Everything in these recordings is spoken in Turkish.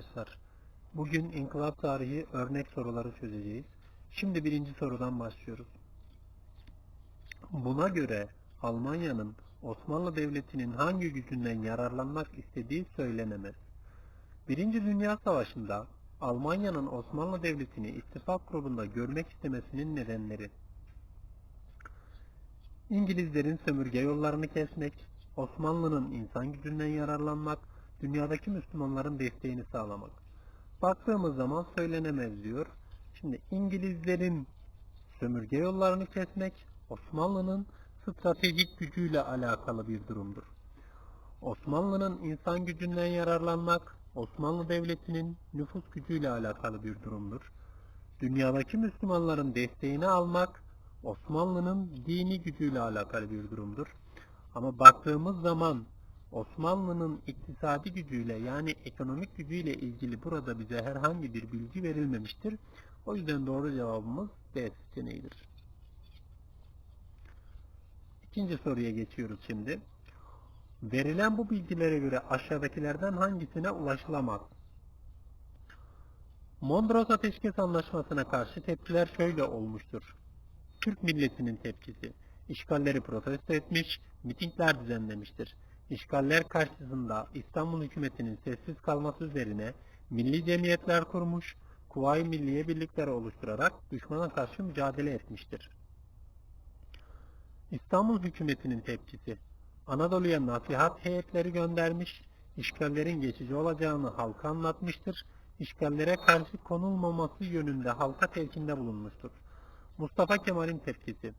Arkadaşlar. Bugün inkılap tarihi örnek soruları çözeceğiz. Şimdi birinci sorudan başlıyoruz. Buna göre Almanya'nın Osmanlı Devleti'nin hangi gücünden yararlanmak istediği söylenemez. Birinci Dünya Savaşı'nda Almanya'nın Osmanlı Devleti'ni ittifak grubunda görmek istemesinin nedenleri İngilizlerin sömürge yollarını kesmek, Osmanlı'nın insan gücünden yararlanmak, dünyadaki Müslümanların desteğini sağlamak. Baktığımız zaman söylenemez diyor. Şimdi İngilizlerin sömürge yollarını kesmek, Osmanlı'nın stratejik gücüyle alakalı bir durumdur. Osmanlı'nın insan gücünden yararlanmak, Osmanlı Devleti'nin nüfus gücüyle alakalı bir durumdur. Dünyadaki Müslümanların desteğini almak, Osmanlı'nın dini gücüyle alakalı bir durumdur. Ama baktığımız zaman Osmanlı'nın iktisadi gücüyle yani ekonomik gücüyle ilgili burada bize herhangi bir bilgi verilmemiştir. O yüzden doğru cevabımız B seçeneğidir. İkinci soruya geçiyoruz şimdi. Verilen bu bilgilere göre aşağıdakilerden hangisine ulaşılamaz? Mondros Ateşkes Anlaşması'na karşı tepkiler şöyle olmuştur. Türk milletinin tepkisi. İşgalleri protesto etmiş, mitingler düzenlemiştir. İşgaller karşısında İstanbul hükümetinin sessiz kalması üzerine milli cemiyetler kurmuş, Kuvayi Milliye birlikleri oluşturarak düşmana karşı mücadele etmiştir. İstanbul hükümetinin tepkisi. Anadolu'ya nasihat heyetleri göndermiş, işgallerin geçici olacağını halka anlatmıştır, işgallere karşı konulmaması yönünde halka telkinde bulunmuştur. Mustafa Kemal'in tepkisi.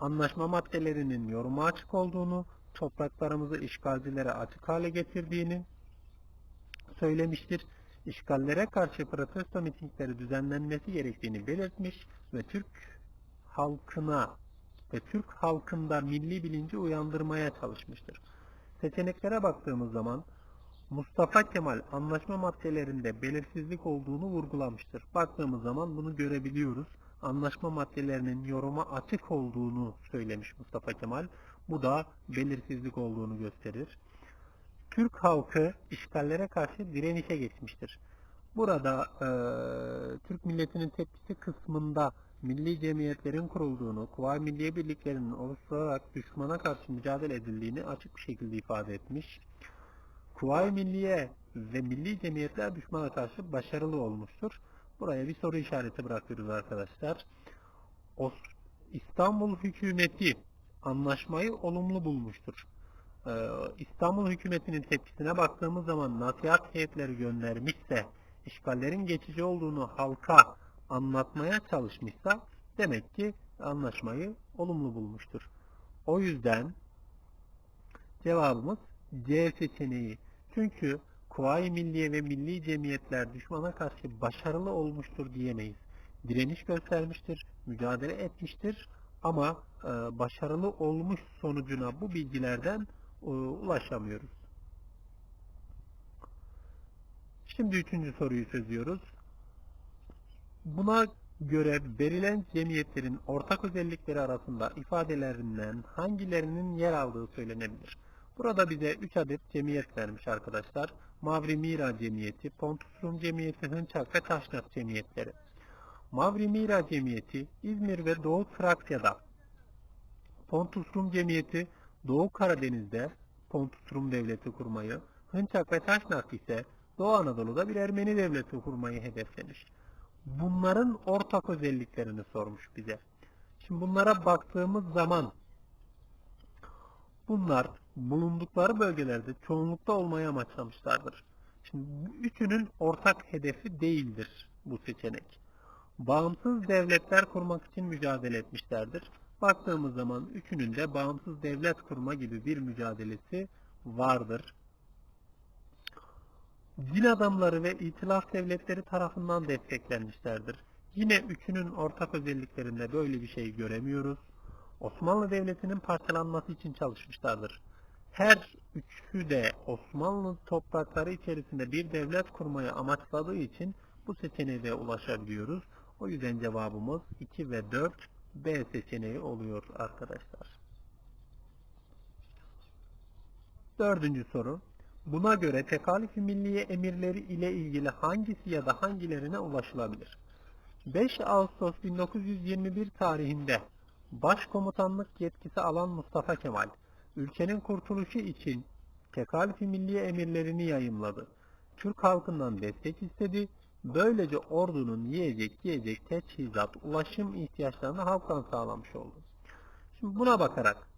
Anlaşma maddelerinin yoruma açık olduğunu, topraklarımızı işgalcilere açık hale getirdiğini söylemiştir. İşgallere karşı protesto mitingleri düzenlenmesi gerektiğini belirtmiş ve Türk halkına ve Türk halkında milli bilinci uyandırmaya çalışmıştır. Seçeneklere baktığımız zaman Mustafa Kemal anlaşma maddelerinde belirsizlik olduğunu vurgulamıştır. Baktığımız zaman bunu görebiliyoruz. Anlaşma maddelerinin yoruma açık olduğunu söylemiş Mustafa Kemal. Bu da belirsizlik olduğunu gösterir. Türk halkı işgallere karşı direnişe geçmiştir. Burada e, Türk milletinin tepkisi kısmında milli cemiyetlerin kurulduğunu, Kuvayi Milliye Birliklerinin oluşturularak düşmana karşı mücadele edildiğini açık bir şekilde ifade etmiş. Kuvayi Milliye ve milli cemiyetler düşmana karşı başarılı olmuştur. Buraya bir soru işareti bırakıyoruz arkadaşlar. İstanbul hükümeti anlaşmayı olumlu bulmuştur. Ee, İstanbul hükümetinin tepkisine baktığımız zaman nasihat heyetleri göndermişse, işgallerin geçici olduğunu halka anlatmaya çalışmışsa demek ki anlaşmayı olumlu bulmuştur. O yüzden cevabımız C seçeneği. Çünkü Kuvayi Milliye ve milli cemiyetler düşmana karşı başarılı olmuştur diyemeyiz. Direniş göstermiştir, mücadele etmiştir ama e, başarılı olmuş sonucuna bu bilgilerden e, ulaşamıyoruz. Şimdi üçüncü soruyu çözüyoruz. Buna göre verilen cemiyetlerin ortak özellikleri arasında ifadelerinden hangilerinin yer aldığı söylenebilir. Burada bize 3 adet cemiyet vermiş arkadaşlar. Mavri Mira Cemiyeti, Pontus Rum Cemiyeti, Hınçak ve Taşnak Cemiyetleri. Mavri Mira Cemiyeti İzmir ve Doğu Trakya'da. Pontus Rum Cemiyeti Doğu Karadeniz'de Pontus Rum Devleti kurmayı, Hınçak ve Taşnak ise Doğu Anadolu'da bir Ermeni devleti kurmayı hedeflemiş. Bunların ortak özelliklerini sormuş bize. Şimdi bunlara baktığımız zaman bunlar bulundukları bölgelerde çoğunlukta olmayı amaçlamışlardır. Şimdi üçünün ortak hedefi değildir bu seçenek. Bağımsız devletler kurmak için mücadele etmişlerdir. Baktığımız zaman üçünün de bağımsız devlet kurma gibi bir mücadelesi vardır. Din adamları ve itilaf devletleri tarafından desteklenmişlerdir. Yine üçünün ortak özelliklerinde böyle bir şey göremiyoruz. Osmanlı Devleti'nin parçalanması için çalışmışlardır. Her üçü de Osmanlı toprakları içerisinde bir devlet kurmayı amaçladığı için bu seçeneğe de ulaşabiliyoruz. O yüzden cevabımız 2 ve 4 B seçeneği oluyor arkadaşlar. Dördüncü soru. Buna göre tekalif-i milliye emirleri ile ilgili hangisi ya da hangilerine ulaşılabilir? 5 Ağustos 1921 tarihinde başkomutanlık yetkisi alan Mustafa Kemal, ülkenin kurtuluşu için tekalif-i milliye emirlerini yayımladı. Türk halkından destek istedi. Böylece ordunun yiyecek, giyecek, teçhizat, ulaşım ihtiyaçlarını halktan sağlamış oldu. Şimdi buna bakarak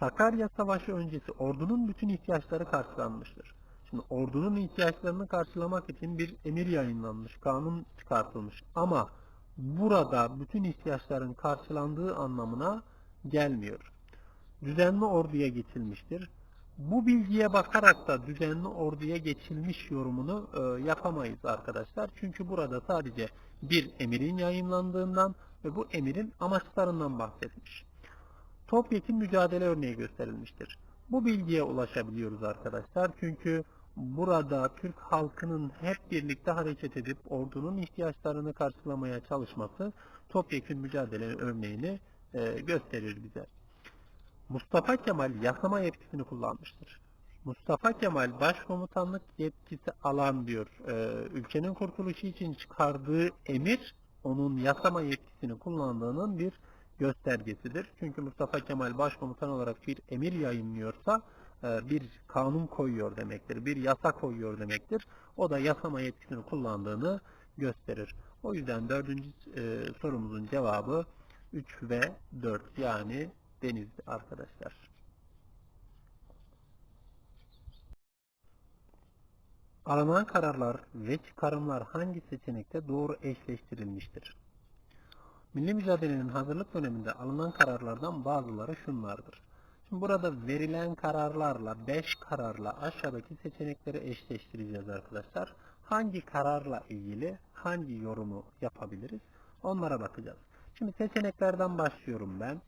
Sakarya Savaşı öncesi ordunun bütün ihtiyaçları karşılanmıştır. Şimdi ordunun ihtiyaçlarını karşılamak için bir emir yayınlanmış, kanun çıkartılmış. Ama burada bütün ihtiyaçların karşılandığı anlamına gelmiyor. Düzenli orduya geçilmiştir. Bu bilgiye bakarak da düzenli orduya geçilmiş yorumunu e, yapamayız arkadaşlar. Çünkü burada sadece bir emirin yayınlandığından ve bu emirin amaçlarından bahsetmiş. Topyekun mücadele örneği gösterilmiştir. Bu bilgiye ulaşabiliyoruz arkadaşlar. Çünkü burada Türk halkının hep birlikte hareket edip ordunun ihtiyaçlarını karşılamaya çalışması topyekun mücadele örneğini e, gösterir bize. Mustafa Kemal yasama yetkisini kullanmıştır. Mustafa Kemal başkomutanlık yetkisi alan diyor. E, ülkenin kurtuluşu için çıkardığı emir onun yasama yetkisini kullandığının bir göstergesidir. Çünkü Mustafa Kemal başkomutan olarak bir emir yayınlıyorsa e, bir kanun koyuyor demektir. Bir yasa koyuyor demektir. O da yasama yetkisini kullandığını gösterir. O yüzden dördüncü e, sorumuzun cevabı 3 ve 4 yani denizli arkadaşlar. Alınan kararlar ve çıkarımlar hangi seçenekte doğru eşleştirilmiştir? Milli mücadelenin hazırlık döneminde alınan kararlardan bazıları şunlardır. Şimdi burada verilen kararlarla 5 kararla aşağıdaki seçenekleri eşleştireceğiz arkadaşlar. Hangi kararla ilgili hangi yorumu yapabiliriz? Onlara bakacağız. Şimdi seçeneklerden başlıyorum ben.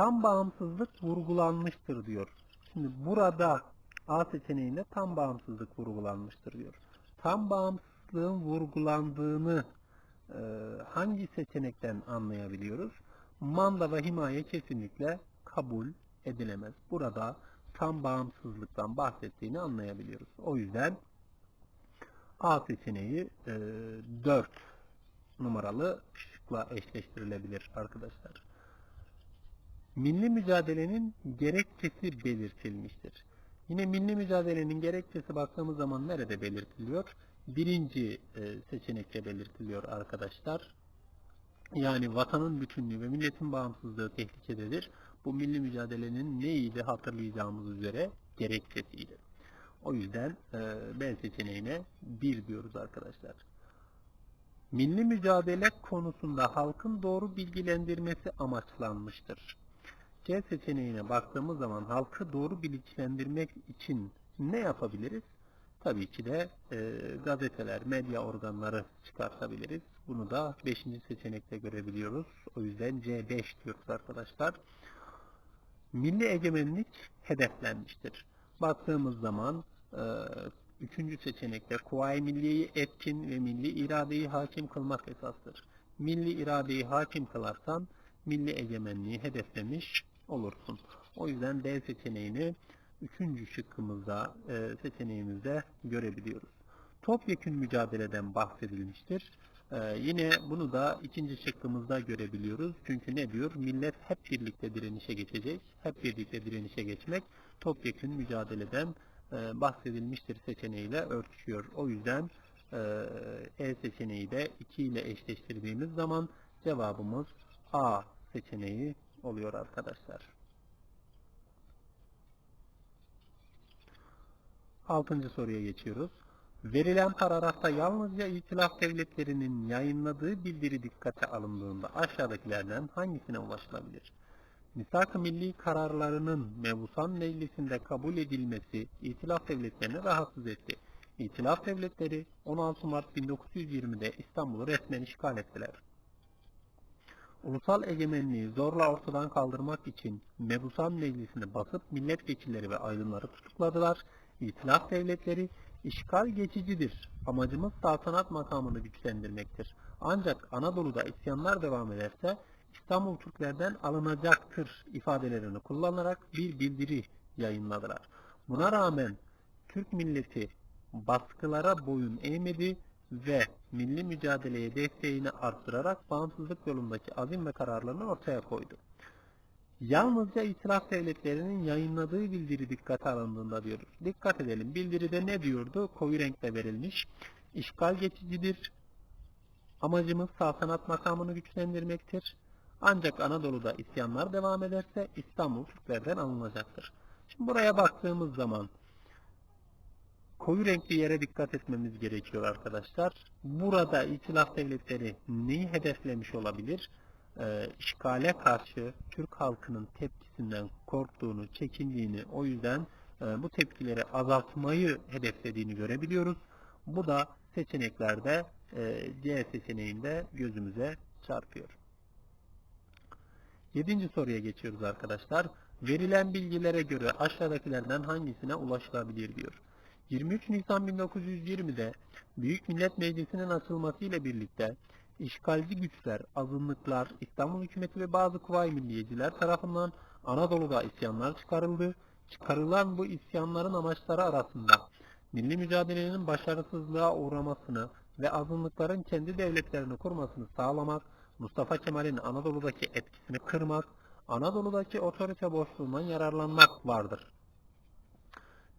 Tam bağımsızlık vurgulanmıştır diyor. Şimdi burada A seçeneğinde tam bağımsızlık vurgulanmıştır diyor. Tam bağımsızlığın vurgulandığını e, hangi seçenekten anlayabiliyoruz? Manda ve himaye kesinlikle kabul edilemez. Burada tam bağımsızlıktan bahsettiğini anlayabiliyoruz. O yüzden A seçeneği e, 4 numaralı şıkla eşleştirilebilir arkadaşlar. Milli mücadelenin gerekçesi belirtilmiştir. Yine milli mücadelenin gerekçesi baktığımız zaman nerede belirtiliyor? Birinci e, seçenekte belirtiliyor arkadaşlar. Yani vatanın bütünlüğü ve milletin bağımsızlığı tehlikededir. Bu milli mücadelenin neydi hatırlayacağımız üzere gerekçesiydi. O yüzden e, B seçeneğine 1 diyoruz arkadaşlar. Milli mücadele konusunda halkın doğru bilgilendirmesi amaçlanmıştır. C seçeneğine baktığımız zaman halkı doğru bilinçlendirmek için ne yapabiliriz? Tabii ki de e, gazeteler, medya organları çıkartabiliriz. Bunu da 5. seçenekte görebiliyoruz. O yüzden C5 diyoruz arkadaşlar. Milli egemenlik hedeflenmiştir. Baktığımız zaman e, üçüncü seçenekte Kuvayi Milliye'yi etkin ve milli iradeyi hakim kılmak esastır. Milli iradeyi hakim kılarsan milli egemenliği hedeflemiş olursun. O yüzden D seçeneğini üçüncü şıkkımızda e, seçeneğimizde görebiliyoruz. Topyekün mücadeleden bahsedilmiştir. Ee, yine bunu da ikinci şıkkımızda görebiliyoruz. Çünkü ne diyor? Millet hep birlikte direnişe geçecek. Hep birlikte direnişe geçmek topyekün mücadeleden e, bahsedilmiştir seçeneğiyle örtüşüyor. O yüzden e, E seçeneği de 2 ile eşleştirdiğimiz zaman cevabımız A seçeneği oluyor arkadaşlar. Altıncı soruya geçiyoruz. Verilen paragrafta yalnızca İtilaf Devletleri'nin yayınladığı bildiri dikkate alındığında aşağıdakilerden hangisine ulaşılabilir? Misak-ı milli kararlarının Mebusan Meclisi'nde kabul edilmesi İtilaf Devletlerini rahatsız etti. İtilaf Devletleri 16 Mart 1920'de İstanbul'u resmen işgal ettiler. Ulusal egemenliği zorla ortadan kaldırmak için Mebusan Meclisi'ni basıp milletvekilleri ve aydınları tutukladılar. İtilaf devletleri işgal geçicidir. Amacımız saltanat makamını güçlendirmektir. Ancak Anadolu'da isyanlar devam ederse İstanbul Türklerden alınacaktır ifadelerini kullanarak bir bildiri yayınladılar. Buna rağmen Türk milleti baskılara boyun eğmedi ve milli mücadeleye desteğini arttırarak bağımsızlık yolundaki azim ve kararlarını ortaya koydu. Yalnızca itilaf devletlerinin yayınladığı bildiri dikkate alındığında diyoruz. Dikkat edelim. Bildiride ne diyordu? Koyu renkle verilmiş. İşgal geçicidir. Amacımız saltanat makamını güçlendirmektir. Ancak Anadolu'da isyanlar devam ederse İstanbul Türklerden alınacaktır. Şimdi buraya baktığımız zaman koyu renkli yere dikkat etmemiz gerekiyor arkadaşlar. Burada itilaf devletleri neyi hedeflemiş olabilir? Ee, işgale karşı Türk halkının tepkisinden korktuğunu, çekindiğini, o yüzden e, bu tepkileri azaltmayı hedeflediğini görebiliyoruz. Bu da seçeneklerde e, C seçeneğinde gözümüze çarpıyor. Yedinci soruya geçiyoruz arkadaşlar. Verilen bilgilere göre aşağıdakilerden hangisine ulaşılabilir diyor. 23 Nisan 1920'de Büyük Millet Meclisi'nin açılması ile birlikte işgalci güçler, azınlıklar, İstanbul hükümeti ve bazı kuvayi milliyeciler tarafından Anadolu'da isyanlar çıkarıldı. Çıkarılan bu isyanların amaçları arasında milli mücadelenin başarısızlığa uğramasını ve azınlıkların kendi devletlerini kurmasını sağlamak, Mustafa Kemal'in Anadolu'daki etkisini kırmak, Anadolu'daki otorite boşluğundan yararlanmak vardır.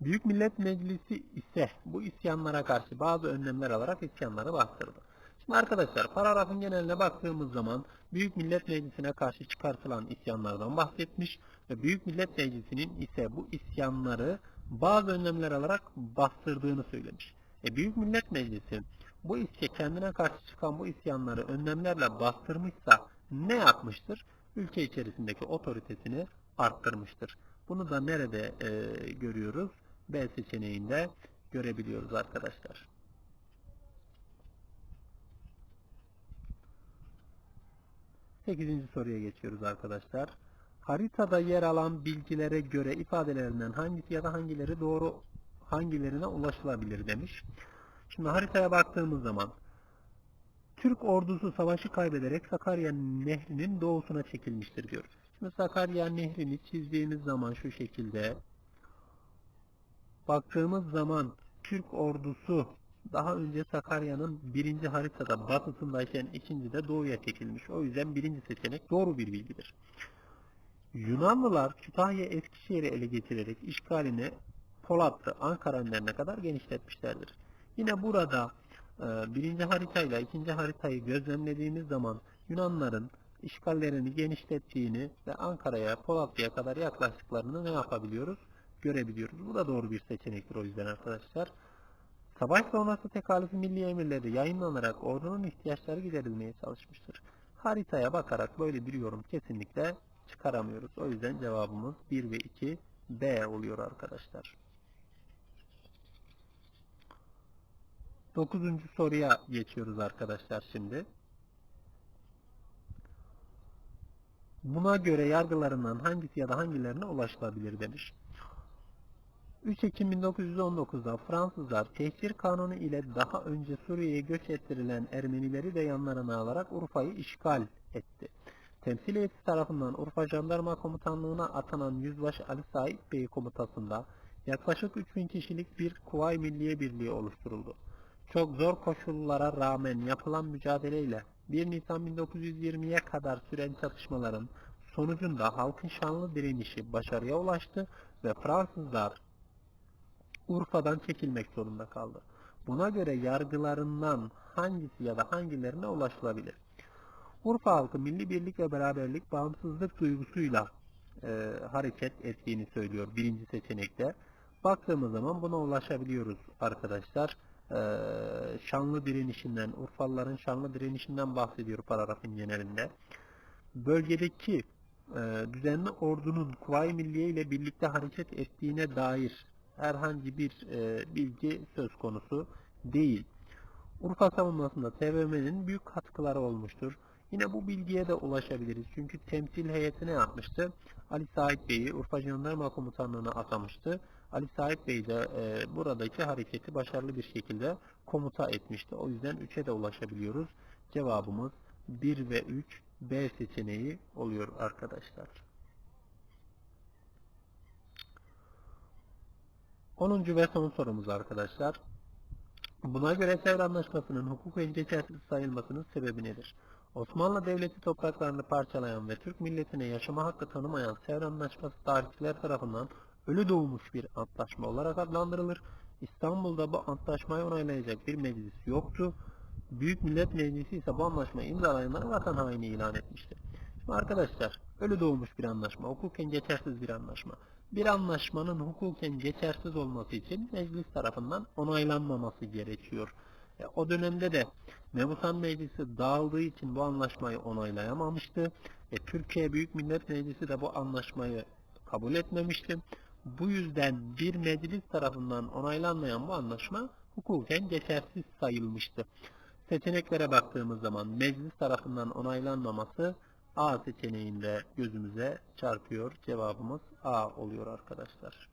Büyük Millet Meclisi ise bu isyanlara karşı bazı önlemler alarak isyanları bastırdı. Şimdi arkadaşlar paragrafın geneline baktığımız zaman Büyük Millet Meclisi'ne karşı çıkartılan isyanlardan bahsetmiş ve Büyük Millet Meclisi'nin ise bu isyanları bazı önlemler alarak bastırdığını söylemiş. E, Büyük Millet Meclisi bu isya kendine karşı çıkan bu isyanları önlemlerle bastırmışsa ne yapmıştır? Ülke içerisindeki otoritesini arttırmıştır. Bunu da nerede e, görüyoruz? B seçeneğinde görebiliyoruz arkadaşlar. Sekizinci soruya geçiyoruz arkadaşlar. Haritada yer alan bilgilere göre ifadelerinden hangisi ya da hangileri doğru hangilerine ulaşılabilir demiş. Şimdi haritaya baktığımız zaman Türk ordusu savaşı kaybederek Sakarya Nehri'nin doğusuna çekilmiştir diyoruz. Şimdi Sakarya Nehri'ni çizdiğimiz zaman şu şekilde baktığımız zaman Türk ordusu daha önce Sakarya'nın birinci haritada batısındayken ikinci de doğuya çekilmiş. O yüzden birinci seçenek doğru bir bilgidir. Yunanlılar Kütahya Eskişehir'i ele geçirerek işgalini Polatlı, Ankara önlerine kadar genişletmişlerdir. Yine burada e, birinci haritayla ikinci haritayı gözlemlediğimiz zaman Yunanların işgallerini genişlettiğini ve Ankara'ya, Polatlı'ya kadar yaklaştıklarını ne yapabiliyoruz? Görebiliyoruz. Bu da doğru bir seçenektir o yüzden arkadaşlar. Savaş sonrası tekalifi milli emirleri yayınlanarak ordunun ihtiyaçları giderilmeye çalışmıştır. Haritaya bakarak böyle bir yorum kesinlikle çıkaramıyoruz. O yüzden cevabımız 1 ve 2 B oluyor arkadaşlar. Dokuzuncu soruya geçiyoruz arkadaşlar şimdi. Buna göre yargılarından hangisi ya da hangilerine ulaşılabilir demiş. 3 Ekim 1919'da Fransızlar tehcir kanunu ile daha önce Suriye'ye göç ettirilen Ermenileri de yanlarına alarak Urfa'yı işgal etti. Temsil heyeti tarafından Urfa Jandarma Komutanlığı'na atanan Yüzbaşı Ali Said Bey komutasında yaklaşık 3000 kişilik bir Kuvayi Milliye Birliği oluşturuldu. Çok zor koşullara rağmen yapılan mücadeleyle 1 Nisan 1920'ye kadar süren çatışmaların sonucunda halkın şanlı direnişi başarıya ulaştı ve Fransızlar Urfa'dan çekilmek zorunda kaldı. Buna göre yargılarından hangisi ya da hangilerine ulaşılabilir? Urfa halkı milli birlik ve beraberlik bağımsızlık duygusuyla e, hareket ettiğini söylüyor birinci seçenekte. Baktığımız zaman buna ulaşabiliyoruz arkadaşlar. E, şanlı direnişinden, Urfalıların şanlı direnişinden bahsediyor paragrafın genelinde. Bölgedeki e, düzenli ordunun Kuvayi Milliye ile birlikte hareket ettiğine dair herhangi bir e, bilgi söz konusu değil. Urfa savunmasında TBMM'nin büyük katkıları olmuştur. Yine bu bilgiye de ulaşabiliriz. Çünkü temsil heyeti ne yapmıştı? Ali Said Bey'i Urfa Jandarma Komutanlığı'na atamıştı. Ali Said Bey de e, buradaki hareketi başarılı bir şekilde komuta etmişti. O yüzden 3'e de ulaşabiliyoruz. Cevabımız 1 ve 3 B seçeneği oluyor arkadaşlar. 10. ve son sorumuz arkadaşlar. Buna göre Sevr Anlaşması'nın hukuken geçersiz sayılmasının sebebi nedir? Osmanlı Devleti topraklarını parçalayan ve Türk milletine yaşama hakkı tanımayan Sevr Anlaşması tarihçiler tarafından ölü doğmuş bir antlaşma olarak adlandırılır. İstanbul'da bu antlaşmayı onaylayacak bir meclis yoktu. Büyük Millet Meclisi ise bu anlaşmayı imzalayanları vatan haini ilan etmişti. Şimdi arkadaşlar ölü doğmuş bir anlaşma, hukuken geçersiz bir anlaşma. Bir anlaşmanın hukuken geçersiz olması için meclis tarafından onaylanmaması gerekiyor. E, o dönemde de Mebusan Meclisi dağıldığı için bu anlaşmayı onaylayamamıştı. E, Türkiye Büyük Millet Meclisi de bu anlaşmayı kabul etmemişti. Bu yüzden bir meclis tarafından onaylanmayan bu anlaşma hukuken geçersiz sayılmıştı. Seçeneklere baktığımız zaman meclis tarafından onaylanmaması A seçeneğinde gözümüze çarpıyor. Cevabımız A oluyor arkadaşlar.